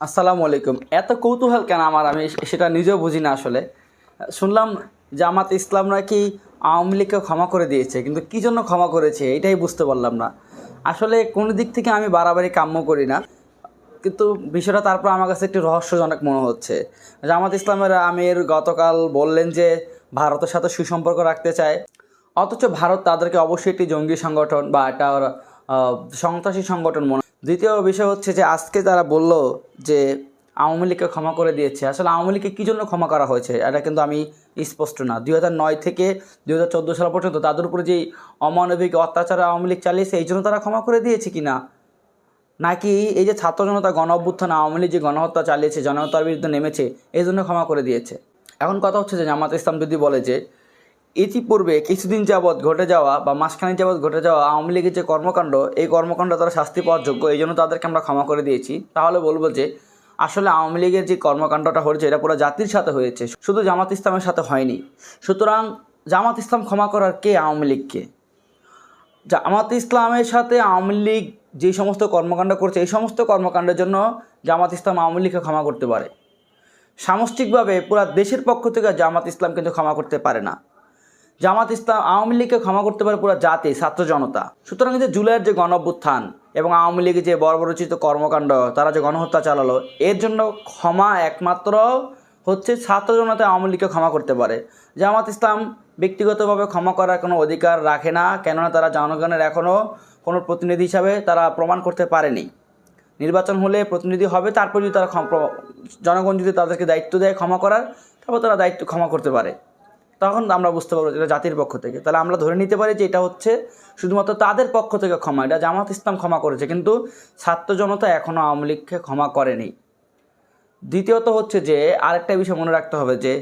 আসসালামু আলাইকুম। এত কৌতূহল কেন আমার? আমি সেটা নিজেও বুঝি না আসলে। শুনলাম জামাত ইসলাম নাকি আওয়ামী লীগকে ক্ষমা করে দিয়েছে, কিন্তু কী জন্য ক্ষমা করেছে এটাই বুঝতে পারলাম না। আসলে কোনো দিক থেকে আমি বাড়াবাড়ি কাম্য করি না, কিন্তু বিষয়টা তারপর আমার কাছে একটু রহস্যজনক মনে হচ্ছে। জামাত ইসলামের আমির গতকাল বললেন যে ভারতের সাথে সুসম্পর্ক রাখতে চায়, অথচ ভারত তাদেরকে অবশ্যই একটি জঙ্গি সংগঠন বা একটা সন্ত্রাসী সংগঠন মনে দ্বিতীয় বিষয় হচ্ছে যে আজকে তারা বলল যে আওয়ামী লীগকে ক্ষমা করে দিয়েছে, আসলে আওয়ামী লীগকে কী জন্য ক্ষমা করা হয়েছে? এটা কিন্তু আমি স্পষ্ট না। দুই নয় থেকে দুই হাজার চোদ্দ সাল পর্যন্ত তাদের উপরে যেই অমানবিক অত্যাচার আওয়ামী লীগ চালিয়েছে, এই জন্য তারা ক্ষমা করে দিয়েছে কি না নাকি এই যে ছাত্র জনতা গণ অভ্যুত্থান আওয়ামী লীগ যে গণহত্যা চালিয়েছে, জনতার বিরুদ্ধে নেমেছে, এই জন্য ক্ষমা করে দিয়েছে? এখন কথা হচ্ছে যে জামাত ইসলাম যদি বলে যে ইতিপূর্বে কিছুদিন যাবৎ ঘটে যাওয়া বা মাসখানেক যাবৎ ঘটে যাওয়া আওয়ামী লীগের যে কর্মকাণ্ড, এই কর্মকাণ্ড তারা শাস্তি পাওয়ার যোগ্য। এই জন্য তাদেরকে আমরা ক্ষমা করে দিয়েছি। তাহলে বলব যে, আসলে আওয়ামী লীগের যে কর্মকাণ্ডটা হয়েছে, এটা পুরো জাতির সাথে হয়েছে। শুধু জামাত ইসলামের সাথে হয়নি। সুতরাং জামাত ইসলাম ক্ষমা করার কে আওয়ামী লীগকে? জামাত ইসলামের সাথে আওয়ামী লীগ যে সমস্ত কর্মকাণ্ড করছে, এই সমস্ত কর্মকাণ্ডের জন্য জামাত ইসলাম আওয়ামী লীগকে ক্ষমা করতে পারে। সামষ্টিকভাবে পুরা দেশের পক্ষ থেকে জামাত ইসলাম কিন্তু ক্ষমা করতে পারে না। জামাত ইসলাম আওয়ামী লীগকে ক্ষমা করতে পারে পুরো জাতি, ছাত্র জনতা। সুতরাং যে জুলাইয়ের যে গণ অভ্যুত্থান এবং আওয়ামী লীগের যে বর্বরচিত কর্মকাণ্ড, তারা যে গণহত্যা চালালো, এর জন্য ক্ষমা একমাত্র হচ্ছে ছাত্র জনতা আওয়ামী লীগকে ক্ষমা করতে পারে। জামাত ইসলাম ব্যক্তিগতভাবে ক্ষমা করার কোনো অধিকার রাখে না, কেননা তারা জনগণের এখনও কোনো প্রতিনিধি হিসাবে তারা প্রমাণ করতে পারেনি। নির্বাচন হলে প্রতিনিধি হবে, তারপর যদি তারা জনগণ যদি তাদেরকে দায়িত্ব দেয় ক্ষমা করার, তারপর তারা দায়িত্ব ক্ষমা করতে পারে। তখন আমরা বুঝতে পারব এটা জাতির পক্ষ থেকে। তাহলে আমরা ধরে নিতে পারি যে এটা হচ্ছে শুধুমাত্র তাদের পক্ষ থেকে ক্ষমা, এটা জামাত ইসলাম ক্ষমা করেছে, কিন্তু ছাত্র জনতা এখনও আওয়ামী লীগকে ক্ষমা করেনি। দ্বিতীয়ত হচ্ছে যে আরেকটা বিষয় মনে রাখতে হবে যে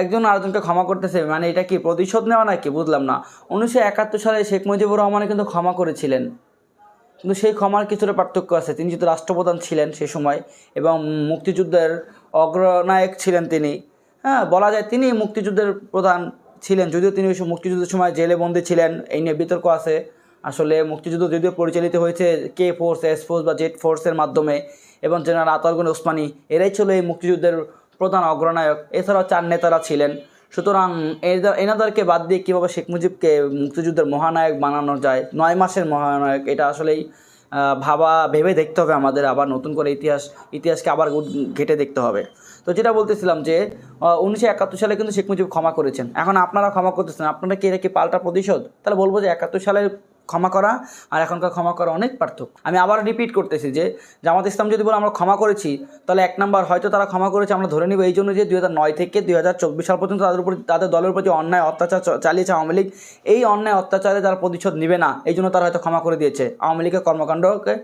একজন আরেকজনকে ক্ষমা করতেছে মানে এটা কি প্রতিশোধ নেওয়া নাকি বুঝলাম না। উনিশশো একাত্তর সালে শেখ মুজিবুর রহমান কিন্তু ক্ষমা করেছিলেন। কিন্তু সেই ক্ষমার কিছুটা পার্থক্য আছে। তিনি যেহেতু রাষ্ট্রপ্রধান ছিলেন সে সময় এবং মুক্তিযুদ্ধের অগ্রনায়ক ছিলেন তিনি। হ্যাঁ বলা যায় তিনি মুক্তিযুদ্ধের প্রধান ছিলেন, যদিও তিনি মুক্তিযুদ্ধের সময় জেলে বন্দী ছিলেন, এই নিয়ে বিতর্ক আছে। আসলে মুক্তিযুদ্ধ যদিও পরিচালিত হয়েছে কে ফোর্স এস ফোর্স বা জেড ফোর্সের মাধ্যমে, এবং জেনারেল আতারগুন ওসমানী, এরাই ছিল এই মুক্তিযুদ্ধের প্রধান অগ্রনায়ক। এছাড়াও চার নেতারা ছিলেন। সুতরাং এনাদেরকে বাদ দিয়ে কীভাবে শেখ মুজিবকে মুক্তিযুদ্ধের মহানায়ক বানানো যায়? নয় মাসের মহানায়ক, এটা আসলেই ভাবা, ভেবে দেখতে হবে আমাদের আবার নতুন করে ইতিহাস, ইতিহাসকে আবার ঘেটে দেখতে হবে। তো যেটা বলতেছিলাম যে উনিশশো একাত্তর সালে কিন্তু শেখ মুজিব ক্ষমা করেছেন। এখন আপনারা ক্ষমা করতেছেন। আপনারা কি এটা কি পাল্টা প্রতিশোধ? তাহলে বলব যে একাত্তর সালের ক্ষমা করা আর এখনকার ক্ষমা করা অনেক পার্থক্য। আমি আবার রিপিট করতেছি যে, জামাত ইসলাম যদি বলে আমরা ক্ষমা করেছি, তাহলে এক নাম্বার হয়তো তারা ক্ষমা করেছে, আমরা ধরে নিব। এই জন্য যে দুই নয় থেকে দুই হাজার চব্বিশ সাল পর্যন্ত তাদের উপর তাদের দলের প্রতি অন্যায় অত্যাচার চালিয়েছে আওয়ামী লীগ। এই অন্যায় অত্যাচারে তারা প্রতিশোধ নেবে না। এই জন্য তারা হয়তো ক্ষমা করে দিয়েছে। আওয়ামী লীগের কর্মকাণ্ডকে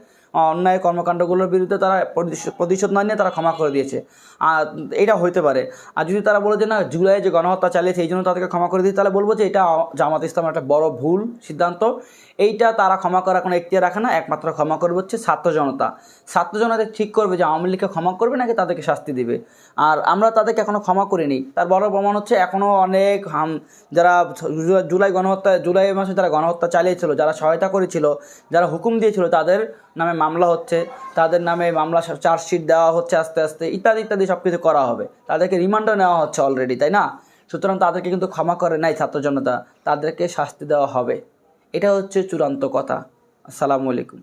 অন্যায় কর্মকাণ্ডগুলোর বিরুদ্ধে তারা প্রতিশ- প্রতিশোধ না নিয়ে তারা ক্ষমা করে দিয়েছে। আর এটা হইতে পারে। আর যদি তারা বলে যে, না, জুলাই যে গণহত্যা চালিয়েছে, এই জন্য তাদেরকে ক্ষমা করে দিই, তাহলে বলব যে, এটা জামাত ইসলামের একটা বড় ভুল সিদ্ধান্ত। এইটা তারা ক্ষমা করার কোনো এখতিয়ার রাখে না, একমাত্র ক্ষমা করবে হচ্ছে ছাত্র জনতা। ছাত্র জনতা ঠিক করবে যে, আওয়ামী লীগকে ক্ষমা করবে নাকি তাদেরকে শাস্তি দিবে। আর আমরা তাদেরকে এখনও ক্ষমা করিনি। তার বড় প্রমাণ হচ্ছে এখনও অনেক হাম, যারা জুলাই গণহত্যা, জুলাই মাসে যারা গণহত্যা চালিয়েছিল, যারা সহায়তা করেছিল, যারা হুকুম দিয়েছিল, তাদের নামে মামলা হচ্ছে, তাদের নামে মামলা চার্জশিট দেওয়া হচ্ছে আস্তে আস্তে, ইত্যাদি ইত্যাদি সব কিছু করা হবে। তাদেরকে রিমান্ডও নেওয়া হচ্ছে অলরেডি তাই না? সুতরাং তাদেরকে কিন্তু ক্ষমা করে নাই ছাত্র জনতা তাদেরকে শাস্তি দেওয়া হবে। এটা হচ্ছে চূড়ান্ত কথা। আসসালামু আলাইকুম।